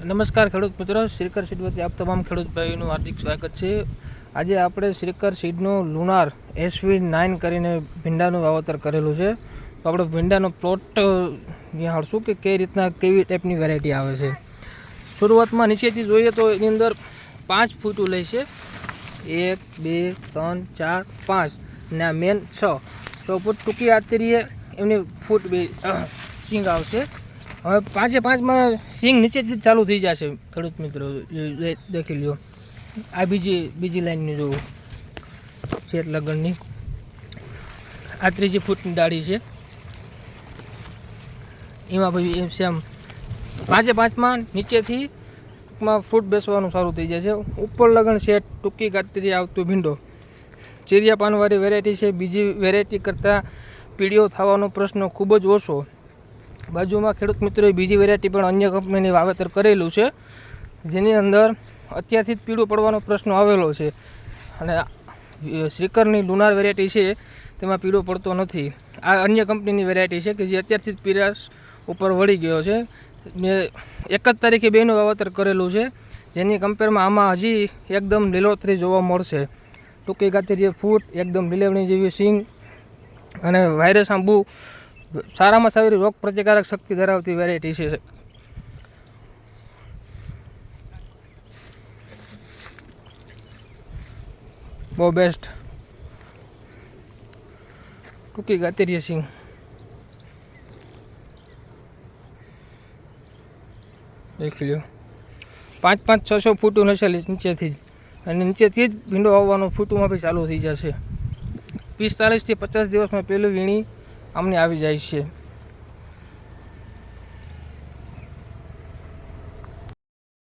નમસ્કાર ખેડૂત મિત્રો, શ્રીકર સીડ વતી આપ તમામ ખેડૂત ભાઈઓનું હાર્દિક સ્વાગત છે. આજે આપણે શ્રીકર સીડનું લુનાર એસવી નાઇન કરીને ભીંડાનું વાવેતર કરેલું છે. તો આપણે ભીંડાનો પ્લોટ નિહાળશું કે કઈ રીતના કેવી ટાઈપની વેરાયટી આવે છે. શરૂઆતમાં નીચેથી જોઈએ તો એની અંદર પાંચ ફૂટ લે છે. એક, બે, ત્રણ, ચાર, પાંચ ને આ મેન છ. છ ફૂટ ટૂંકી આતરીએ એમની ફૂટ બે સિંગ આવશે. હવે પાંચે પાંચમાં સિંગ નીચેથી જ ચાલુ થઈ જશે. ખેડૂત મિત્રો દેખી લ્યો. આ બીજી બીજી લાઈનની જોવું છેટ લગ્નની. આ ત્રીજી ફૂટની દાઢી છે. એમાં પછી એમ સેમ પાંચે પાંચમાં નીચેથી માં ફૂટ બેસવાનું સારું થઈ જાય છે ઉપર લગન છે, ટૂંકી કાતરી આવતું ભીંડો. ચીરિયા પાનવાળી વેરાયટી છે. બીજી વેરાયટી કરતાં પીળીઓ થવાનો પ્રશ્ન ખૂબ જ ઓછો. બાજુમાં ખેડૂત મિત્રોએ બીજી વેરાયટી પણ અન્ય કંપનીની વાવેતર કરેલું છે, જેની અંદર અત્યારથી જ પીળું પડવાનો પ્રશ્ન આવેલો છે. અને શ્રીકરની લુનાર વેરાયટી છે, તેમાં પીળો પડતો નથી. આ અન્ય કંપનીની વેરાયટી છે કે જે અત્યારથી જ પીરાશ ઉપર વળી ગયો છે. ને એક જ તારીખે બેનું વાવેતર કરેલું છે, જેની કમ્પેરમાં આમાં હજી એકદમ લીલોતરી જોવા મળશે. ટૂંકી ગાતરીય ફૂટ, એકદમ લીલેવણી જેવી સિંગ અને વાયરસ આંબુ સારામાં સારી રોગ પ્રતિકારક શક્તિ ધરાવતી વેરાયટી છે. બહુ બેસ્ટ ટૂંકી ગાતરીય સિંહ. દેખી લ્યો. પાંચ પાંચ છસો ફૂટું હશે નીચેથી જ. અને નીચેથી જ ભીંડો આવવાનું ફૂટુંમાં બી ચાલુ થઈ જશે. પિસ્તાલીસથી પચાસ દિવસમાં પહેલું વીણી આમને આવી જાય છે.